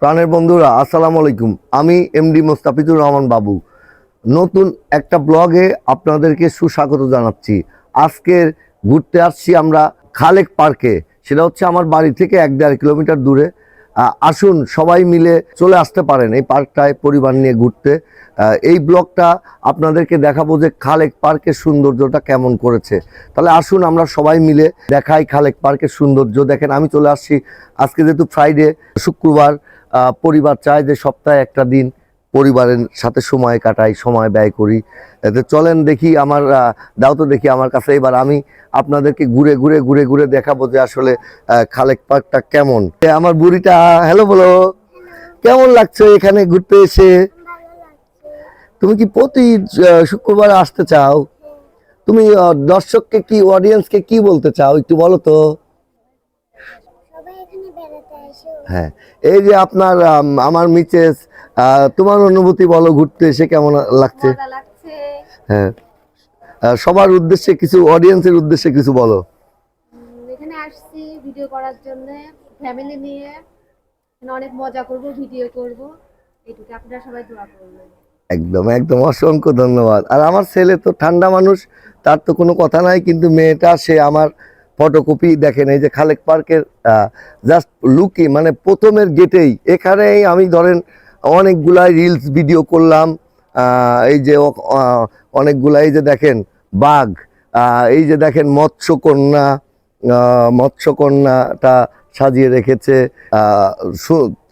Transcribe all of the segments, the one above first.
প্রাণের বন্ধুরা, আসসালামু আলাইকুম। আমি এমডি মোস্তাফিজুর রহমান বাবু। নতুন একটা ব্লগে আপনাদেরকে সুস্বাগত জানাচ্ছি। আজকের ঘুরতে আসছি আমরা খালেক পার্কে। সেটা হচ্ছে আমার বাড়ি থেকে এক দেড় কিলোমিটার দূরে। আসুন, সবাই মিলে চলে আসতে পারেন এই পার্কটায় পরিবার নিয়ে ঘুরতে। এই ব্লগটা আপনাদেরকে দেখাবো যে খালেক পার্কের সৌন্দর্যটা কেমন করেছে। তাহলে আসুন, আমরা সবাই মিলে দেখাই খালেক পার্কের সৌন্দর্য। দেখেন, আমি চলে আসছি। আজকে যেহেতু ফ্রাইডে শুক্রবার পরিবার চায় যে সপ্তাহে একটা দিন পরিবারের সাথে সময় কাটাই সময় ব্যয় করি। এতে চলেন দেখি আমার দাও তো দেখি আমার কাছে। এবার আমি আপনাদেরকে ঘুরে ঘুরে ঘুরে ঘুরে দেখাবো যে আসলে খালেক পার্কটা কেমন। আমার বুড়িটা হ্যালো বলো কেমন লাগছে এখানে ঘুরতে এসে? তুমি কি প্রতি শুক্রবার আসতে চাও? তুমি দর্শককে কি অডিয়েন্সকে কি বলতে চাও একটু বলো তো? হ্যাঁ এই যে আপনার আমার মিচেস তোমার অনুভূতি বলো ঘুরতে এসে কেমন লাগছে? হ্যাঁ। সবার উদ্দেশ্যে কিছু অডিয়েন্সের উদ্দেশ্যে কিছু বলো। এখানে আসছি ভিডিও করার জন্য ফ্যামিলি নিয়ে। অনেক মজা করব ভিডিও করব। এইটুকু আপনারা সবাই দোয়া করবেন। একদম একদম। অসংখ্য ধন্যবাদ। আর আমার ছেলে তো ঠান্ডা মানুষ তার তো কোনো কথা নাই কিন্তু মেয়েটা সে আমার ফটোকপি দেখেন এই যে খালেক পার্কের জাস্ট লুকি মানে প্রথমের গেটেই এখানেই আমি ধরেন অনেকগুলাই রিলস ভিডিও করলাম এই যে ও- আহ, অনেকগুলা এই যে দেখেন বাঘ এই যে দেখেন মৎস্যকন্যা মৎস্যকন্যাটা সাজিয়ে রেখেছে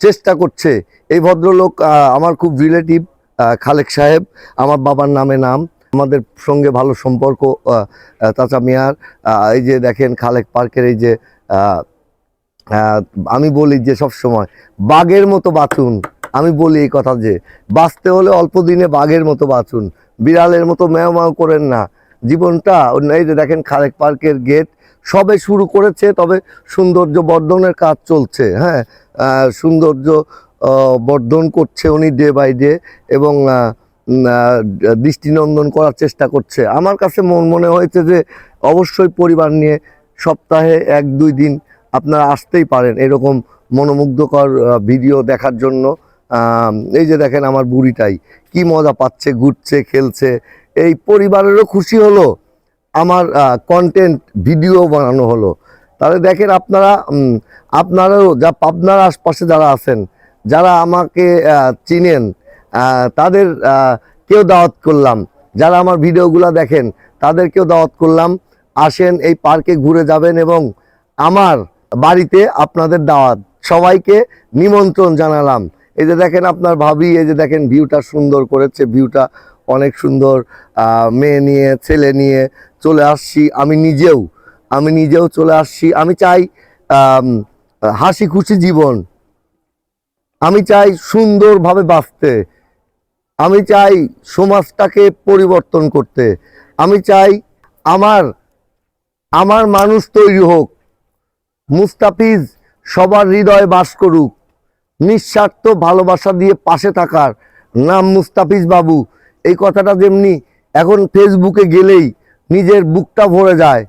চেষ্টা করছে। এই ভদ্রলোক আমার খুব রিলেটিভ খালেক সাহেব আমার বাবার নামে নাম আমাদের সঙ্গে ভালো সম্পর্ক চাচা মিয়ার এই যে দেখেন খালেক পার্কের এই যে আমি বলি যে সব সময় বাঘের মতো বাঁচুন আমি বলি এই কথা যে, বাঁচতে হলে অল্প দিনে বাঘের মতো বাঁচুন। বিড়ালের মতো ম্যাও ম্যাও করেন না। জীবনটা, এই যে দেখেন খালেক পার্কের গেট, সবে শুরু করেছে, তবে সৌন্দর্য বর্ধনের কাজ চলছে হ্যাঁ? সৌন্দর্য বর্ধন করছে উনি ডে বাই ডে এবং দৃষ্টিনন্দন করার চেষ্টা করছে। আমার কাছে মন, মনে হয়েছে যে, অবশ্যই পরিবার নিয়ে সপ্তাহে এক দুই দিন আপনারা আসতেই পারেন এরকম মনোমুগ্ধকর ভিডিও দেখার জন্য। এই যে দেখেন আমার বুড়িটাই, কি মজা পাচ্ছে, ঘুরছে, খেলছে। এই পরিবারেরও খুশি হলো, আমার কন্টেন্ট ভিডিও বানানো হলো। তাহলে দেখেন আপনারা আপনারাও যা পাবনার আশপাশে যারা আছেন, যারা আমাকে চিনেন তাদের কেউ দাওয়াত করলাম। যারা আমার ভিডিওগুলো দেখেন, তাদেরকেও দাওয়াত করলাম। আসেন এই পার্কে ঘুরে যাবেন এবং আমার বাড়িতে আপনাদের দাওয়াত, সবাইকে নিমন্ত্রণ জানালাম। এই যে দেখেন আপনার ভাবি, এই যে দেখেন ভিউটা সুন্দর করেছে ভিউটা অনেক সুন্দর মেয়ে নিয়ে, ছেলে নিয়ে চলে আসছি আমি নিজেও আমি নিজেও চলে আসছি। আমি চাই হাসি খুশি জীবন। আমি চাই সুন্দরভাবে বাঁচতে। আমি চাই সমাজটাকে পরিবর্তন করতে। আমি চাই আমার আমার মানুষ তৈরি হোক। মুস্তাফিজ সবার হৃদয়ে বাস করুক। নিঃস্বার্থ ভালোবাসা দিয়ে পাশে থাকার নাম মুস্তাফিজ বাবু। এই কথাটা যেমনি এখন ফেসবুকে গেলেই নিজের বুকটা ভরে যায়।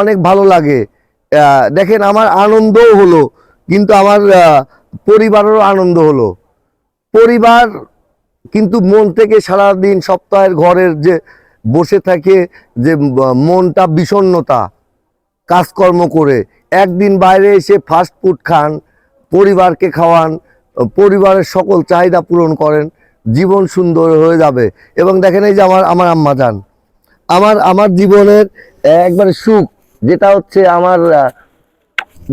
অনেক ভালো লাগে। দেখেন আমার আনন্দও হলো, কিন্তু আমার পরিবারেরও আনন্দ হলো। পরিবার কিন্তু মন থেকে সারাদিন সপ্তাহের ঘরের যে বসে থাকে, যে মনটা বিষণ্ণতা, কাজকর্ম করে, একদিন বাইরে এসে ফাস্ট ফুড খান পরিবারকে খাওয়ান পরিবারের সকল চাহিদা পূরণ করেন, জীবন সুন্দর হয়ে যাবে। এবং দেখেন এই যে আমার আমার আম্মা যান। আমার আমার জীবনের একবার সুখ, যেটা হচ্ছে আমার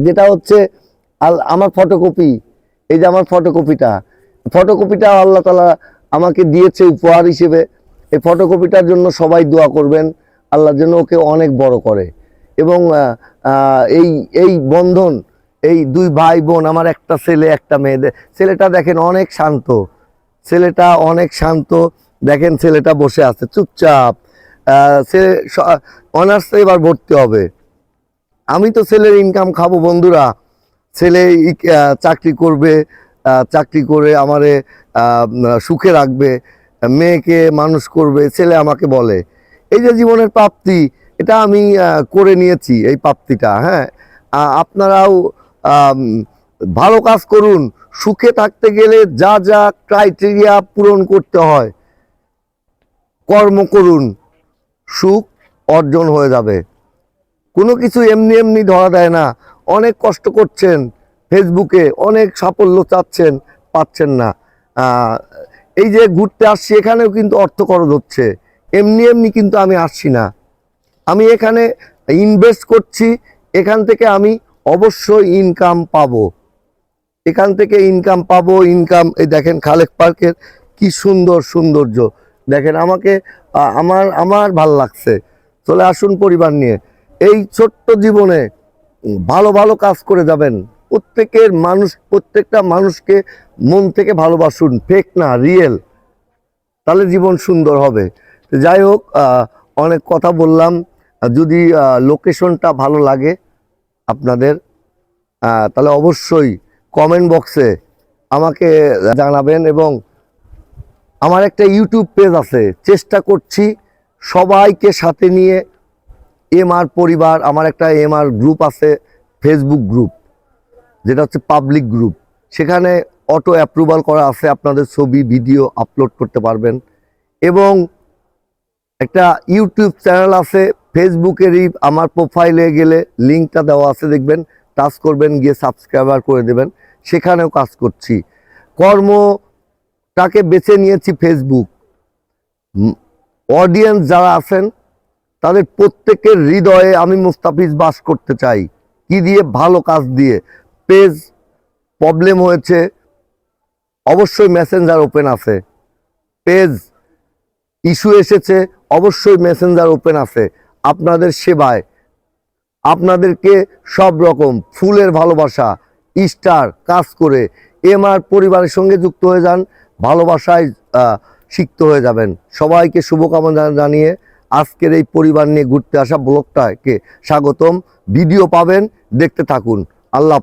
যেটা হচ্ছে আমার ফটোকপি এই যে আমার ফটোকপিটা ফটোকপিটা আল্লাহ তালা আমাকে দিয়েছে উপহার হিসেবে। এই ফটোকপিটার জন্য সবাই দোয়া করবেন। আল্লাহর জন্য ওকে অনেক বড় করে। এবং এই এই বন্ধন এই দুই ভাই বোন, আমার একটা ছেলে, একটা মেয়ে। দে- ছেলেটা দেখেন অনেক শান্ত। ছেলেটা অনেক শান্ত। দেখেন ছেলেটা বসে আছে, চুপচাপ। ছেলে অনার্সে এবার ভর্তি হবে। আমি তো ছেলের ইনকাম খাব, বন্ধুরা। ছেলে চাকরি করবে চাকরি করে আমারে সুখে রাখবে, মেয়েকে মানুষ করবে, ছেলে আমাকে বলে। এই যে জীবনের প্রাপ্তি, এটা আমি করে নিয়েছি এই প্রাপ্তিটা হ্যাঁ। আপনারাও ভালো কাজ করুন, সুখে থাকতে গেলে যা যা ক্রাইটেরিয়া পূরণ করতে হয়, কর্ম করুন, সুখ অর্জন হয়ে যাবে। কোনো কিছু এমনি এমনি ধরা দেয় না, অনেক কষ্ট করছেন, ফেসবুকে অনেক সাফল্য চাচ্ছেন, পাচ্ছেন না। এই যে ঘুরতে আসছি, এখানেও কিন্তু অর্থ খরচ হচ্ছে, এমনি এমনি কিন্তু আমি আসছি না। আমি এখানে ইনভেস্ট করছি, এখান থেকে আমি অবশ্যই ইনকাম পাবো। এখান থেকে ইনকাম পাবো ইনকাম এই দেখেন খালেক পার্কের কি সুন্দর সৌন্দর্য। দেখেন আমাকে আমার আমার ভালো লাগছে। চলে আসুন পরিবার নিয়ে। এই ছোট্ট জীবনে ভালো ভালো কাজ করে যাবেন। প্রত্যেকের মানুষ, প্রত্যেকটা মানুষকে মন থেকে ভালোবাসুন। ফেক না রিয়েল তাহলে জীবন সুন্দর হবে। যাই হোক অনেক কথা বললাম। যদি লোকেশনটা ভালো লাগে আপনাদের তাহলে অবশ্যই কমেন্ট বক্সে আমাকে জানাবেন এবং আমার একটা ইউটিউব পেজ আছে। চেষ্টা করছি সবাইকে সাথে নিয়ে এম আর পরিবার, আমার একটা এম আর গ্রুপ আছে ফেসবুক গ্রুপ যেটা হচ্ছে পাবলিক গ্রুপ সেখানে অটো অ্যাপ্রুভাল করা আছে, আপনাদের ছবি ভিডিও আপলোড করতে পারবেন। এবং একটা ইউটিউব চ্যানেল আছে ফেসবুকেরই আমার প্রোফাইলে গেলে লিঙ্কটা দেওয়া আছে, দেখবেন। টাচ করবেন, গিয়ে সাবস্ক্রাইবার করে দেবেন। সেখানেও কাজ করছি। কর্মটাকে বেছে নিয়েছি ফেসবুক অডিয়েন্স যারা আছেন, তাদের প্রত্যেকের হৃদয়ে আমি মুস্তাফিজ বাস করতে চাই। কি দিয়ে? ভালো কাজ দিয়ে। পেজ প্রবলেম হয়েছে। অবশ্যই মেসেঞ্জার ওপেন আছে। পেজ ইস্যু এসেছে। অবশ্যই মেসেঞ্জার ওপেন আছে। আপনাদের সেবায়। আপনাদেরকে সব রকম ফুলের ভালোবাসা, স্টার, কাজ করে এমআর পরিবারের সঙ্গে যুক্ত হয়ে যান, ভালোবাসায় সিক্ত হয়ে যাবেন। সবাইকে শুভকামনা জানিয়ে আজকের এই পরিবার নিয়ে ঘুরতে আসা ব্লগটাকে স্বাগতম। ভিডিও পাবেন, দেখতে থাকুন। আল্লাহ